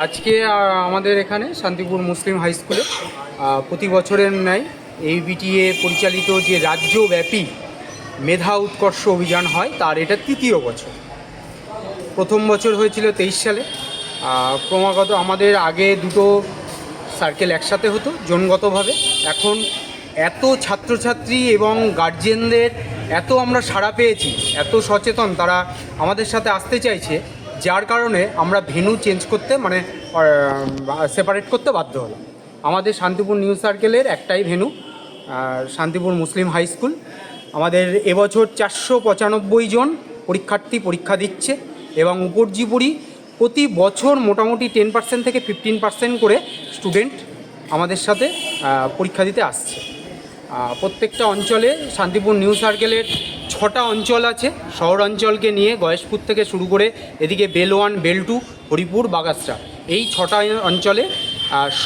আজকে আমাদের এখানে শান্তিপুর মুসলিম হাই স্কুলে প্রতি বছরের ন্যায় এই বিটিএ পরিচালিত যে রাজ্যব্যাপী মেধা উৎকর্ষ অভিযান হয়, তার এটা তৃতীয় বছর। প্রথম বছর হয়েছিল তেইশ সালে। ক্রমাগত আমাদের আগে দুটো সার্কেল একসাথে হতো, জনগতভাবে। এখন এত ছাত্রছাত্রী এবং গার্জেনদের এত আমরা সাড়া পেয়েছি, এত সচেতন তারা আমাদের সাথে আসতে চাইছে যার কারণে আমরা ভেনু চেঞ্জ করতে মানে সেপারেট করতে বাধ্য হলাম। আমাদের শান্তিপুর নিউ সার্কেলের একটাই venue Shantipur Muslim high school আমাদের এবছর চারশো পঁচানব্বই জন পরীক্ষার্থী পরীক্ষা দিচ্ছে এবং উপর্যুপরি প্রতি বছর মোটামুটি টেন পার্সেন্ট থেকে ফিফটিন পার্সেন্ট করে স্টুডেন্ট আমাদের সাথে পরীক্ষা দিতে আসছে। প্রত্যেকটা অঞ্চলে শান্তিপুর নিউ সার্কেলের ছটা অঞ্চল আছে। শহর অঞ্চলকে নিয়ে গয়েশপুর থেকে শুরু করে এদিকে bell one bell two Haripur Bagasra. এই ছটা অঞ্চলে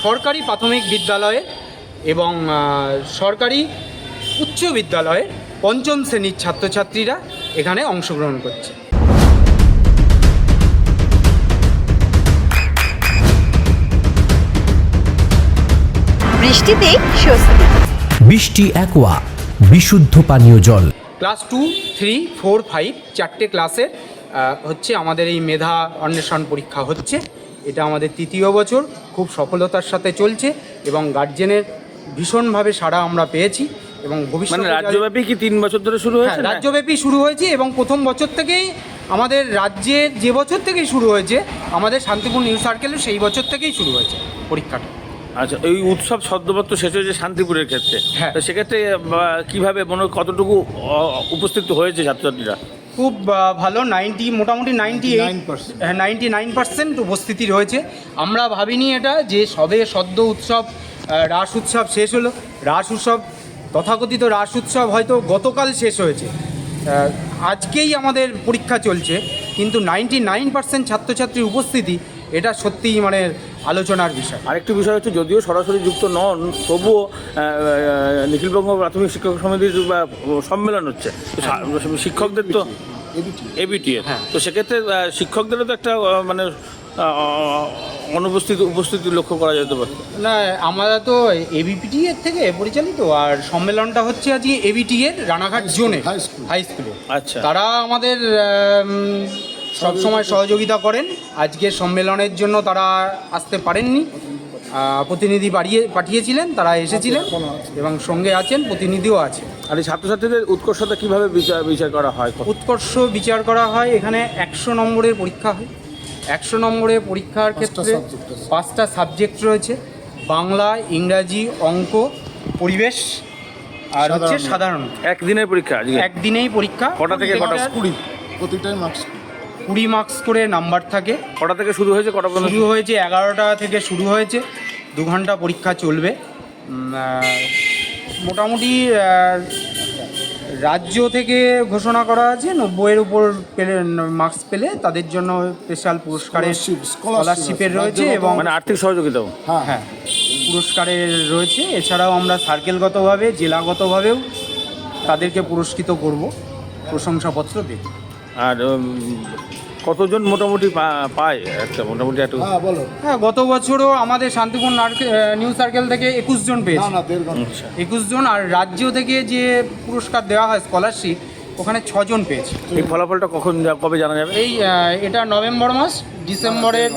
সরকারি প্রাথমিক বিদ্যালয়ে এবং সরকারি উচ্চ বিদ্যালয়ে পঞ্চম শ্রেণির ছাত্রছাত্রীরা এখানে অংশগ্রহণ করছে। বৃষ্টিতে স্বস্তি। বৃষ্টি অ্যাকোয়া বিশুদ্ধ পানীয় জল। Class two three four five চারটে ক্লাসের হচ্ছে আমাদের এই মেধা অন্বেষণ পরীক্ষা হচ্ছে। এটা আমাদের তৃতীয় বছর খুব সফলতার সাথে চলছে এবং গার্জেনের ভীষণভাবে সাড়া আমরা পেয়েছি এবং মানে ভবিষ্যতে রাজ্যব্যাপী কি তিন বছর ধরে শুরু হ্যাঁ, হয়েছে? রাজ্যব্যাপী শুরু হয়েছে এবং প্রথম বছর থেকেই আমাদের রাজ্যের যে বছর থেকেই শুরু হয়েছে আমাদের শান্তিপুর নিউ সার্কেলে সেই বছর থেকেই শুরু হয়েছে পরীক্ষাটা। আচ্ছা এই উৎসব সদ্যমাত্র শেষ হয়েছে শান্তিপুরের ক্ষেত্রে। হ্যাঁ। তো সেক্ষেত্রে কীভাবে মনে হয় কতটুকু উপস্থিত হয়েছে ছাত্রছাত্রীরা খুব ভালো নাইনটি মোটামুটি নাইনটি হ্যাঁ নাইনটি নাইন পার্সেন্ট উপস্থিতি রয়েছে। আমরা ভাবিনি এটা যে সবে সদ্য উৎসব রাস উৎসব শেষ হলো। রাস উৎসব তথাকথিত রাস উৎসব হয়তো গতকাল শেষ হয়েছে। আজকেই আমাদের পরীক্ষা চলছে কিন্তু নাইনটি নাইন পার্সেন্ট ছাত্রছাত্রীর উপস্থিতি এটা সত্যিই মানে আলোচনার বিষয়। আরেকটি বিষয় হচ্ছে যদিও সরাসরি যুক্ত নন তবুও নিখিলবঙ্গ প্রাথমিক শিক্ষক সমিতির সম্মেলন হচ্ছে শিক্ষকদের তো এবিটিএ। হ্যাঁ। তো সেক্ষেত্রে শিক্ষকদেরও তো একটা মানে অনুপস্থিত উপস্থিতি লক্ষ্য করা যেতে পারে। না আমরা তো এবিপিটি এর থেকে পরিচালিত আর সম্মেলনটা হচ্ছে আজকে এবিটি এর রানাঘাট জোনে হাই স্কুল। হাই স্কুলে আচ্ছা। তারা আমাদের সব সময় সহযোগিতা করেন। আজকের সম্মেলনের জন্য তারা আসতে পারেননি। প্রতিনিধি বাড়িয়ে পাঠিয়েছিলেন তারা এসেছিলেন এবং সঙ্গে আছেন প্রতিনিধিও আছে আর এই ছাত্রছাত্রীদের উৎকর্ষতা কীভাবে বিচার বিচার করা হয়? উৎকর্ষ বিচার করা হয় এখানে একশো নম্বরের পরীক্ষা হয়। একশো নম্বরের পরীক্ষার ক্ষেত্রে পাঁচটা সাবজেক্ট রয়েছে। বাংলা ইংরাজি অঙ্ক পরিবেশ আর হচ্ছে সাধারণ। একদিনের পরীক্ষা আজকে? একদিনেই পরীক্ষা। কটা থেকে কটা? কুড়ি। প্রতিটাই মার্কস কুড়ি মার্কস করে নাম্বার থাকে। কটা থেকে শুরু হয়েছে কটা পর্যন্ত? শুরু হয়েছে এগারোটা থেকে শুরু হয়েছে। দু ঘণ্টা পরীক্ষা চলবে। মোটামুটি রাজ্য থেকে ঘোষণা করা আছে নব্বইয়ের উপর পেলে মার্কস পেলে তাদের জন্য স্পেশাল পুরস্কারের স্কলারশিপের রয়েছে এবং মানে আর্থিক সহযোগিতাও হ্যাঁ। হ্যাঁ পুরস্কারের রয়েছে। এছাড়াও আমরা সার্কেলগতভাবে জেলাগতভাবেও তাদেরকে পুরস্কৃত করব। প্রশংসাপত্র দেব। আর কতজন মোটামুটি পা- পায়? একটা মোটামুটি একটু হ্যাঁ বলো। হ্যাঁ গত বছরও আমাদের শান্তিপুর নিউ সার্কেল থেকে একুশ জন পেয়েছে। আচ্ছা। একুশ জন আর রাজ্য থেকে যে পুরস্কার দেওয়া হয় স্কলারশিপ ওখানে ছজন পেয়েছে। এই ফলাফলটা কখন কবে জানা যাবে? এই এটা নভেম্বর মাস ডিসেম্বরের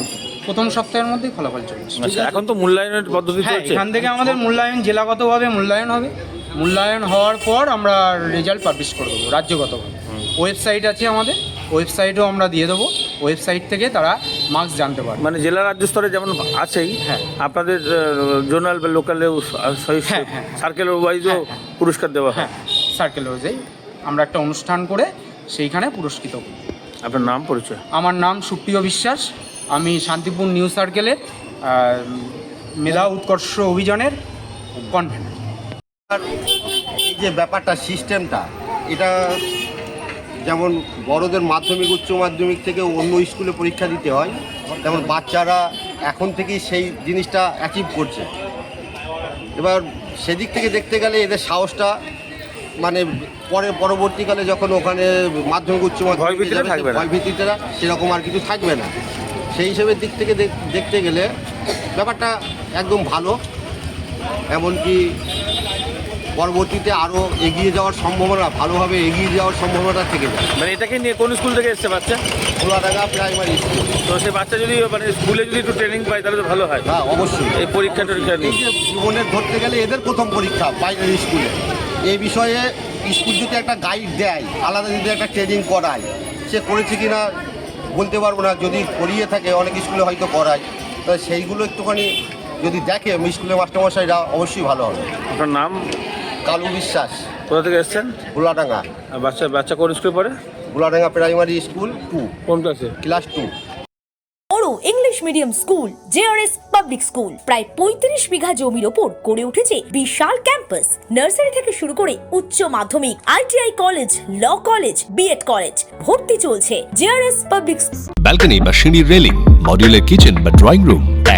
প্রথম সপ্তাহের মধ্যেই ফলাফল চলছে। আচ্ছা এখন তো মূল্যায়নের পদ্ধতি হ্যাঁ চলছে। এখান থেকে আমাদের মূল্যায়ন জেলাগতভাবে মূল্যায়ন হবে। মূল্যায়ন হওয়ার পর আমরা রেজাল্ট পাবলিশ করে দেবো রাজ্যগতভাবে। ওয়েবসাইট আছে আমাদের ওয়েবসাইটও আমরা দিয়ে দেবো। ওয়েবসাইট থেকে তারা মার্কস জানতে পারবে। মানে জেলা রাজ্য স্তরে যেমন আছেই হ্যাঁ। আপনাদের জোনাল বা লোকালেও হ্যাঁ, হ্যাঁ। সার্কেল ওয়াইজও পুরস্কার দেওয়া হ্যাঁ। সার্কেল ওয়াইজেই আমরা একটা অনুষ্ঠান করে সেইখানে পুরস্কৃত করি আপনার নাম পরিচয়? আমার নাম সুপ্রিয় বিশ্বাস। আমি শান্তিপুর নিউ সার্কেলের মেধা উৎকর্ষ অভিযানের কনভেনার আর এই যে ব্যাপারটা সিস্টেমটা এটা যেমন বড়দের মাধ্যমিক উচ্চ মাধ্যমিক থেকে অন্য স্কুলে পরীক্ষা দিতে হয় তেমন বাচ্চারা এখন থেকেই সেই জিনিসটা অ্যাচিভ করছে। এবার সেদিক থেকে দেখতে গেলে এদের সাহসটা মানে পরে পরবর্তীকালে যখন ওখানে মাধ্যমিক উচ্চ মাধ্যমিক ভয়ভীতিটা। সেরকম আর কিছু থাকবে না। সেই হিসেবের দিক থেকে দেখতে গেলে ব্যাপারটা একদম ভালো। এমনকি পরবর্তীতে আরও এগিয়ে যাওয়ার সম্ভাবনা ভালোভাবে এগিয়ে যাওয়ার সম্ভাবনা থেকে যায়। মানে এটাকে নিয়ে কোন স্কুল থেকে এসছে বাচ্চা? Kholadanga primary school. তো সেই বাচ্চা যদি মানে স্কুলে যদি একটু ট্রেনিং পায় তাহলে তো ভালো হয়। হ্যাঁ অবশ্যই। এই পরীক্ষা টরীক্ষা নিয়ে। যে জীবনের ধরতে গেলে এদের প্রথম পরীক্ষা প্রাইমারি স্কুলে। এই বিষয়ে স্কুল যদি একটা গাইড দেয় আলাদা যদি একটা ট্রেনিং করায় সে করেছে কি না বলতে পারব না। যদি করিয়ে থাকে অনেক স্কুলে হয়তো করায়। তো সেইগুলো একটুখানি যদি দেখে স্কুলের মাস্টারমশাইরা অবশ্যই ভালো হবে। আপনার নাম? কালু বিশ্বাস। কোথা থেকে এসছেন? গোলাডাঙ্গা আর বাচ্চা বাচ্চা কোন স্কুলে পড়ে? Goladanga primary school two. কোন ক্লাসে? Class two. বড় English medium school JRS public school. প্রায় পঁয়ত্রিশ বিঘা জমির ওপর গড়ে উঠেছে বিশাল ক্যাম্পাস। নার্সারি থেকে শুরু করে উচ্চ মাধ্যমিক ITI college law college B Ed college ভর্তি চলছে জেআরএস পাবলিক ব্যালকনি বা সিঁড়ির রেলিং মডিউলার কিচেন বা ড্রয়িং রুম